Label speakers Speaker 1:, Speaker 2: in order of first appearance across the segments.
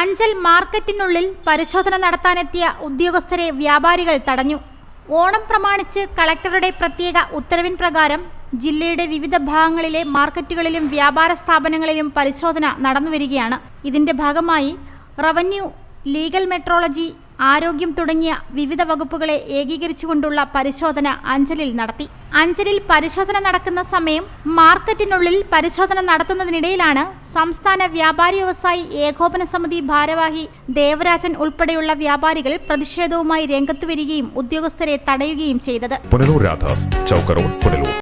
Speaker 1: അഞ്ചൽ മാർക്കറ്റിനുള്ളിൽ പരിശോധന നടത്താനെത്തിയ ഉദ്യോഗസ്ഥരെ വ്യാപാരികൾ തടഞ്ഞു. ഓണം പ്രമാണിച്ച് കളക്ടറുടെ പ്രത്യേക ഉത്തരവിൻ പ്രകാരം ജില്ലയുടെ വിവിധ ഭാഗങ്ങളിലെ മാർക്കറ്റുകളിലും വ്യാപാര സ്ഥാപനങ്ങളിലും പരിശോധന നടന്നുവരികയാണ്. ഇതിന്റെ ഭാഗമായി റവന്യൂ ലീഗൽ മെട്രോളജി ആരോഗ്യം തുടങ്ങിയ വിവിധ വകുപ്പുകളെ ഏകീകരിച്ചുകൊണ്ടുള്ള പരിശോധന അഞ്ചലിൽ നടത്തി. അഞ്ചലിൽ പരിശോധന നടക്കുന്ന സമയം മാർക്കറ്റിനുള്ളിൽ പരിശോധന നടത്തുന്നതിനിടയിലാണ് സംസ്ഥാന വ്യാപാരി വ്യവസായി ഏകോപന സമിതി ഭാരവാഹി ദേവരാജൻ ഉൾപ്പെടെയുള്ള വ്യാപാരികൾ പ്രതിഷേധവുമായി രംഗത്തു വരികയും ഉദ്യോഗസ്ഥരെ തടയുകയും ചെയ്തത്.
Speaker 2: പുനലൂർ രാധാസ് ചൗക്ക് റോഡ് പുനലൂർ.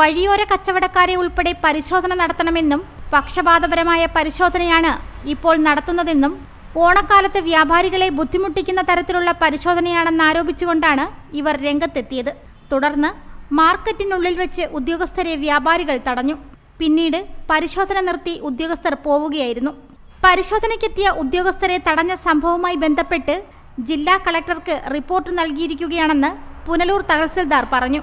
Speaker 1: വഴിയോര കച്ചവടക്കാരെ ഉൾപ്പെടെ പരിശോധന നടത്തണമെന്നും പക്ഷപാതപരമായ പരിശോധനയാണ് ഇപ്പോൾ നടത്തുന്നതെന്നും ഓണക്കാലത്ത് വ്യാപാരികളെ ബുദ്ധിമുട്ടിക്കുന്ന തരത്തിലുള്ള പരിശോധനയാണെന്ന് ആരോപിച്ചുകൊണ്ടാണ് ഇവർ രംഗത്തെത്തിയത്. തുടർന്ന് മാർക്കറ്റിനുള്ളിൽ വെച്ച് ഉദ്യോഗസ്ഥരെ വ്യാപാരികൾ തടഞ്ഞു. പിന്നീട് പരിശോധന നിർത്തി ഉദ്യോഗസ്ഥർ പോവുകയായിരുന്നു. പരിശോധനയ്ക്കെത്തിയ ഉദ്യോഗസ്ഥരെ തടഞ്ഞ സംഭവവുമായി ബന്ധപ്പെട്ട് ജില്ലാ കളക്ടർക്ക് റിപ്പോർട്ട് നൽകിയിരിക്കുകയാണെന്ന് പുനലൂർ തഹസിൽദാർ പറഞ്ഞു.